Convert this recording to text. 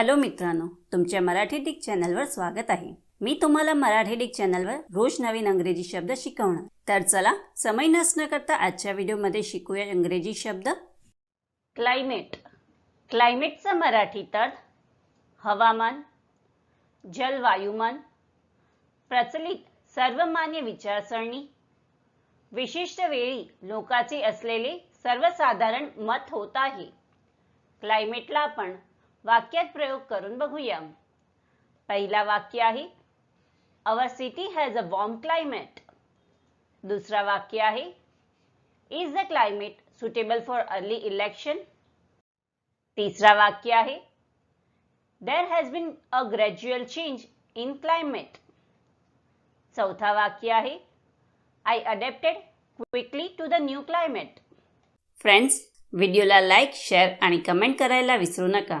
Hello मित्रांनो तुमच्या Marathi Dick चॅनलवर स्वागत आहे. मी तुम्हाला मराठी डिक चॅनलवर रोज नवीन अंग्रेजी शब्द शिकवणार. तर चला समय नसणं करता आजच्या व्हिडिओमध्ये शिकूया इंग्रजी शब्द. क्लायमेट क्लायमेटचा मराठी तर हवामान जलवायुमान प्रचलित सर्वमान्य विचारसरणी विशिष्ट वेळी लोकाचे असलेले सर्वसाधारण मत होत आहे. क्लायमेटला आपण वाक्यात प्रयोग करून बघूया. पहिला वाक्य आहे our city has a warm climate दुसरा वाक्य आहे is the climate suitable for early election तिसरा वाक्य आहे there has been a gradual change in climate चौथा वाक्य आहे I adapted quickly to the new climate friends व्हिडिओला लाईक शेअर आणि कमेंट करायला विसरू नका.